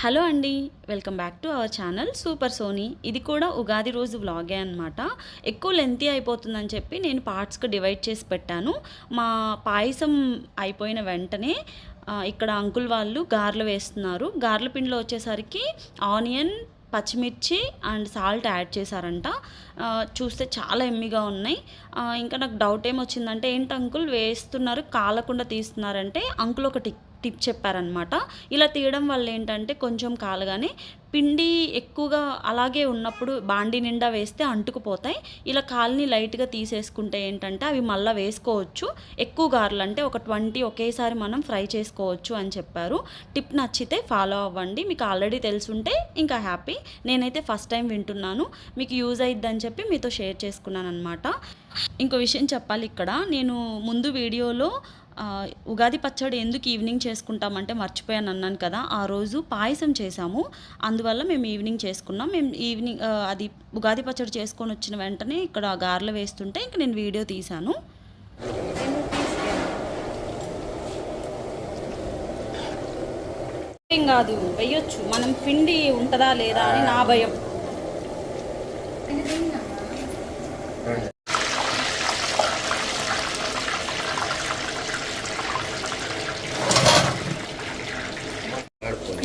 Hello అండి welcome back to our channel super Soni. ఇది కూడా ఉగాది రోజు వ్లాగే అనమాట ఎక్కువ లెంతీ అయిపోతుందని చెప్పి నేను పార్ట్స్కి డివైడ్ చేసి పెట్టాను. మా పాయసం అయిపోయిన వెంటనే ఇక్కడ అంకుల్ వాళ్ళు గారెలు వేస్తున్నారు. గారెల పిండిలో వచ్చేసరికి ఆనియన్ పచ్చిమిర్చి అండ్ సాల్ట్ యాడ్ చేశారంట. చూస్తే చాలా ఎమ్మిగా ఉన్నాయి. ఇంకా నాకు డౌట్ ఏమొచ్చిందంటే ఏంటి అంకుల్ వేస్తున్నారు కాలకుండా తీస్తున్నారంటే అంకుల్ ఒక టిక్ టిప్ చెప్పారనమాట ఇలా తీయడం వల్ల ఏంటంటే కొంచెం కాలగానే పిండి ఎక్కువగా అలాగే ఉన్నప్పుడు బాండి నిండా వేస్తే అంటుకుపోతాయి. ఇలా కాల్ని లైట్గా తీసేసుకుంటే ఏంటంటే అవి మళ్ళీ వేసుకోవచ్చు. ఎక్కువ గారెలు అంటే ఒక ట్వంటీ ఒకేసారి మనం ఫ్రై చేసుకోవచ్చు అని చెప్పారు. టిప్ నచ్చితే ఫాలో అవ్వండి. మీకు ఆల్రెడీ తెలుసుంటే ఇంకా హ్యాపీ. నేనైతే ఫస్ట్ టైం వింటున్నాను. మీకు యూజ్ అయిద్దని చెప్పి మీతో షేర్ చేసుకున్నాను అనమాట ఇంకో విషయం చెప్పాలి ఇక్కడ. నేను ముందు వీడియోలో ఉగాది పచ్చడి ఎందుకు ఈవినింగ్ చేసుకుంటామంటే మర్చిపోయాను అన్నాను కదా. ఆ రోజు పాయసం చేసాము అందువల్ల మేము ఈవినింగ్ చేసుకున్నాం. మేము ఈవినింగ్ అది ఉగాది పచ్చడి చేసుకొని వచ్చిన వెంటనే ఇక్కడ గారెలు వేస్తుంటే ఇంక నేను వీడియో తీశాను. ఏం కాదు వెయ్యొచ్చు మనం పిండి ఉంటుందా లేదా అని నా భయం.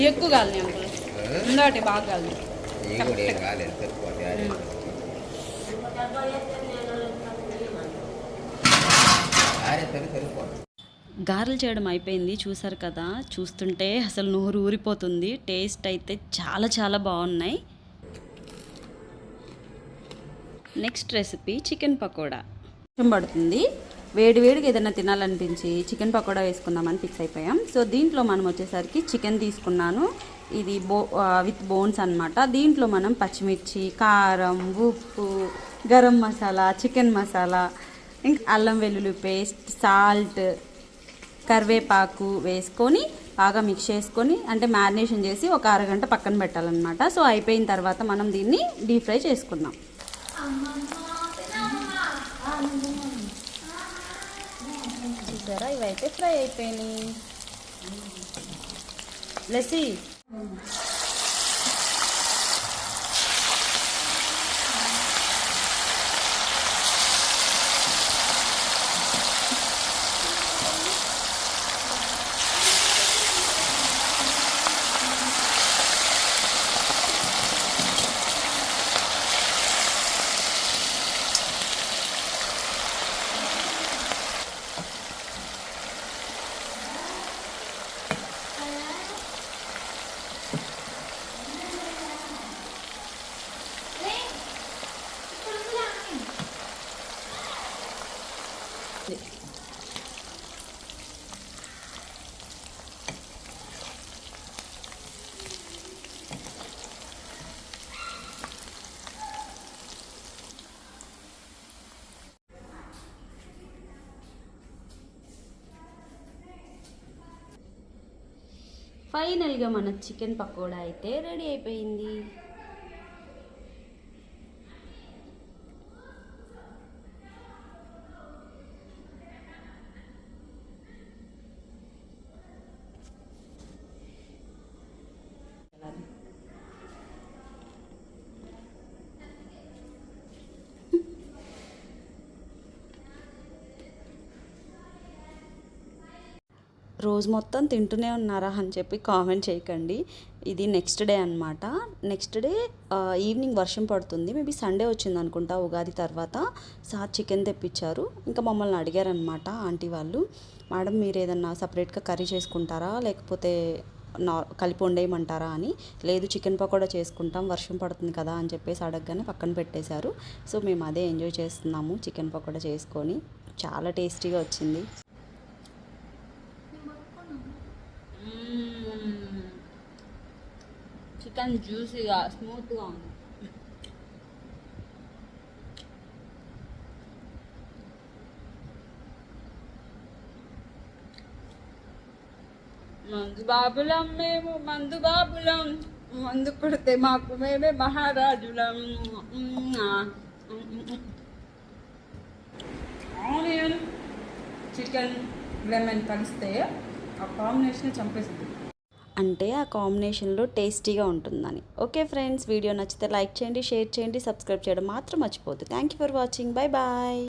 ఎక్కువ అంకుల్. ఇందాటి బాగా కాలేదు సరిపోదు గారెలు చేయడం అయిపోయింది చూసారు కదా? చూస్తుంటే అసలు నోరు ఊరిపోతుంది. టేస్ట్ అయితే చాలా చాలా బాగున్నాయి. నెక్స్ట్ రెసిపీ చికెన్ పకోడా పడుతుంది? వేడివేడిగా ఏదైనా తినాలనిపించి చికెన్ పకోడా వేసుకుందామని ఫిక్స్ అయిపోయాం. సో దీంట్లో మనం వచ్చేసరికి చికెన్ తీసుకున్నాను. ఇది బో విత్ బోన్స్ అనమాట దీంట్లో మనం పచ్చిమిర్చి కారం ఉప్పు గరం మసాలా చికెన్ మసాలా ఇంకా అల్లం వెల్లుల్లి పేస్ట్ సాల్ట్ కరివేపాకు వేసుకొని బాగా మిక్స్ చేసుకొని అంటే మ్యారినేషన్ చేసి ఒక అరగంట పక్కన పెట్టాలన్నమాట. సో అయిపోయిన తర్వాత మనం దీన్ని డీప్ ఫ్రై చేసుకుందాం. చూసారా? ఇవైతే ఫ్రై అయిపోయినాయి. లెసి ఫైనల్గా మన చికెన్ పకోడా అయితే రెడీ అయిపోయింది. రోజు మొత్తం తింటూనే ఉన్నారా అని చెప్పి కామెంట్ చేయకండి. ఇది నెక్స్ట్ డే అనమాట నెక్స్ట్ డే ఈవినింగ్ వర్షం పడుతుంది. మేబీ సండే వచ్చింది అనుకుంటా ఉగాది తర్వాత. సార్ చికెన్ తెప్పించారు. ఇంకా మమ్మల్ని అడిగారనమాట ఆంటీ వాళ్ళు. మేడం మీరు ఏదన్నా సపరేట్గా కర్రీ చేసుకుంటారా? లేకపోతే నా కలిపి వండేయమంటారా? అని. లేదు చికెన్ పకోడా చేసుకుంటాం. వర్షం పడుతుంది కదా అని చెప్పేసి అడగగానే పక్కన పెట్టేశారు. సో మేము అదే ఎంజాయ్ చేస్తున్నాము చికెన్ పకోడా చేసుకొని. చాలా టేస్టీగా వచ్చింది. చికెన్ జ్యూసీగా స్మూత్గా ఉంది మందు బాబులం మేము మందు బాబులం మందు పుడితే మాకు మేమే మహారాజులం ఆనియన్ చికెన్ లెమన్ కలిస్తే ఆ కాంబినేషన్ చంపేసింది అంటే ఆ కాంబినేషన్లో టేస్టీగా ఉంటుందని. ఓకే ఫ్రెండ్స్ వీడియో నచ్చితే లైక్ చేయండి షేర్ చేయండి సబ్స్క్రైబ్ చేయడం మాత్రం మర్చిపోద్దు thank you for watching. Bye bye.